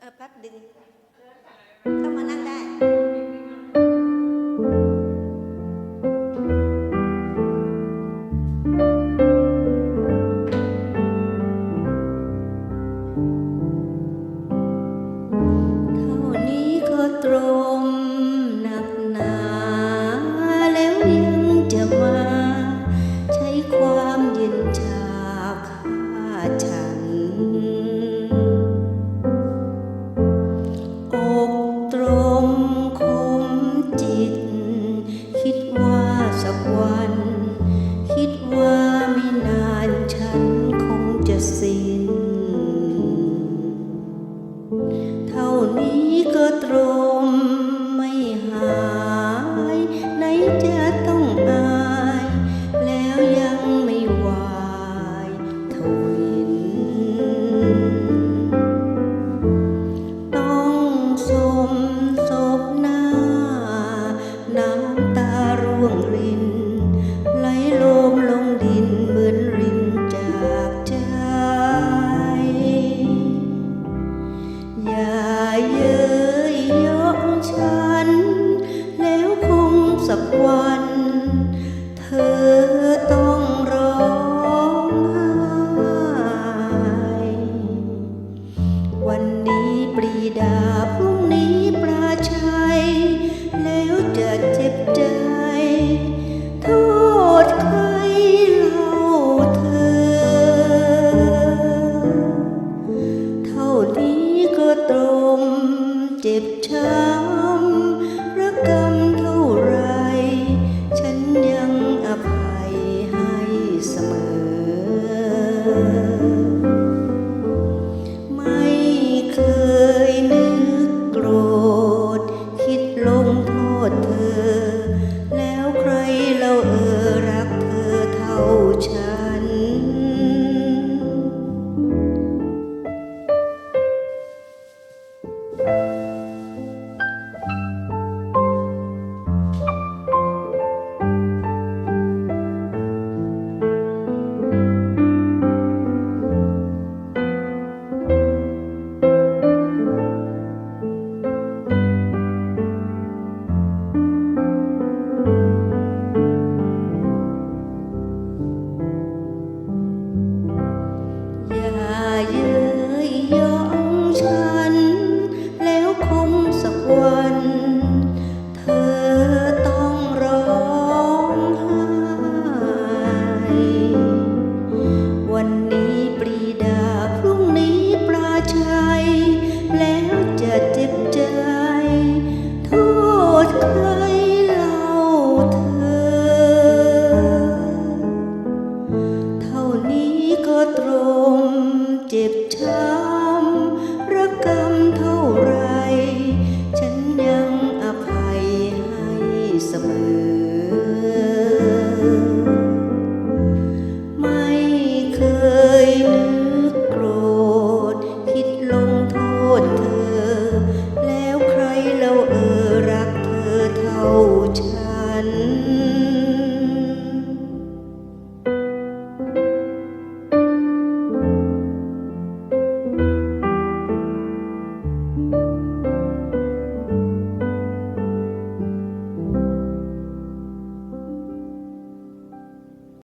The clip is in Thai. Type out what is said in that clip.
เออแป๊บดึงเข้ามานั่งได้โทนี้ก็ตรงักวัน เธอต้องร้องไห้วันนี้ปรีดาพรุ่งนี้ปลาชัยแล้วจะ นี้ปรีดาพรุ่งนี้ปลาชัย แล้วจะเจ็บใจ โทษใครเล่าเธอ เท่านี้ก็ตรงเจ็บ